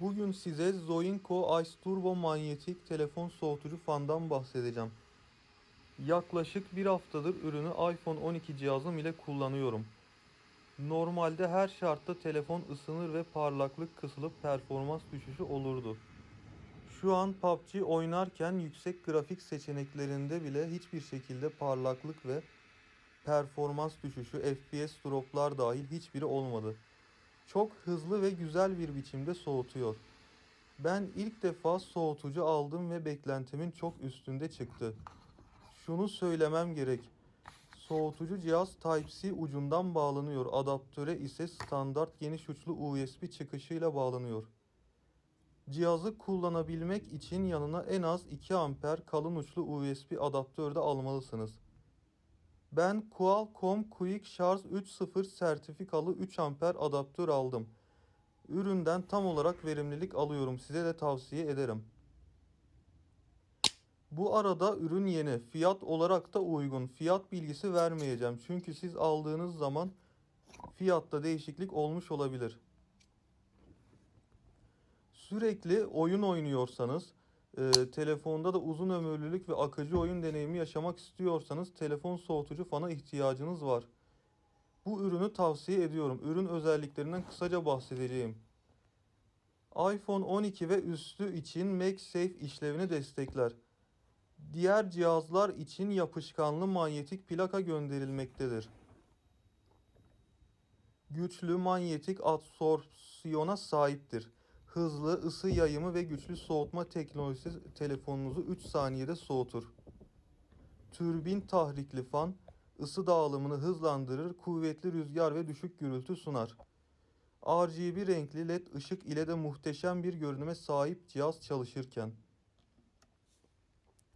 Bugün size Zoinco Ice Turbo manyetik telefon soğutucu fandan bahsedeceğim. Yaklaşık bir haftadır ürünü iPhone 12 cihazım ile kullanıyorum. Normalde her şartta telefon ısınır ve parlaklık kısılıp performans düşüşü olurdu. Şu an PUBG oynarken yüksek grafik seçeneklerinde bile hiçbir şekilde parlaklık ve performans düşüşü, FPS droplar dahil hiçbiri olmadı. Çok hızlı ve güzel bir biçimde soğutuyor. Ben ilk defa soğutucu aldım ve beklentimin çok üstünde çıktı. Şunu söylemem gerek. Soğutucu cihaz Type-C ucundan bağlanıyor. Adaptöre ise standart geniş uçlu USB çıkışıyla bağlanıyor. Cihazı kullanabilmek için yanına en az 2 amper kalın uçlu USB adaptör de almalısınız. Ben Qualcomm Quick Charge 3.0 sertifikalı 3 amper adaptör aldım. Üründen tam olarak verimlilik alıyorum. Size de tavsiye ederim. Bu arada ürün yeni. Fiyat olarak da uygun. Fiyat bilgisi vermeyeceğim. Çünkü siz aldığınız zaman fiyatta değişiklik olmuş olabilir. Sürekli oyun oynuyorsanız, e, telefonda da uzun ömürlülük ve akıcı oyun deneyimi yaşamak istiyorsanız telefon soğutucu fana ihtiyacınız var. Bu ürünü tavsiye ediyorum. Ürün özelliklerinden kısaca bahsedeceğim. iPhone 12 ve üstü için MagSafe işlevini destekler. Diğer cihazlar için yapışkanlı manyetik plaka gönderilmektedir. Güçlü manyetik adsorbsiyona sahiptir. Hızlı ısı yayımı ve güçlü soğutma teknolojisi telefonunuzu 3 saniyede soğutur. Türbin tahrikli fan ısı dağılımını hızlandırır, kuvvetli rüzgar ve düşük gürültü sunar. RGB renkli led ışık ile de muhteşem bir görünüme sahip cihaz çalışırken.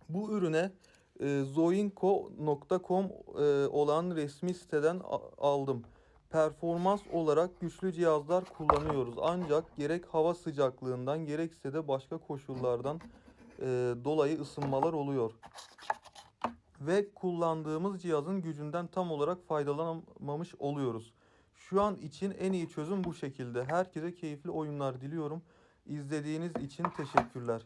Bu ürüne e, zoinco.com e, olan resmi siteden aldım. Performans olarak güçlü cihazlar kullanıyoruz. Ancak gerek hava sıcaklığından gerekse de başka koşullardan e, dolayı ısınmalar oluyor. Ve kullandığımız cihazın gücünden tam olarak faydalanamamış oluyoruz. Şu an için en iyi çözüm bu şekilde. Herkese keyifli oyunlar diliyorum. İzlediğiniz için teşekkürler.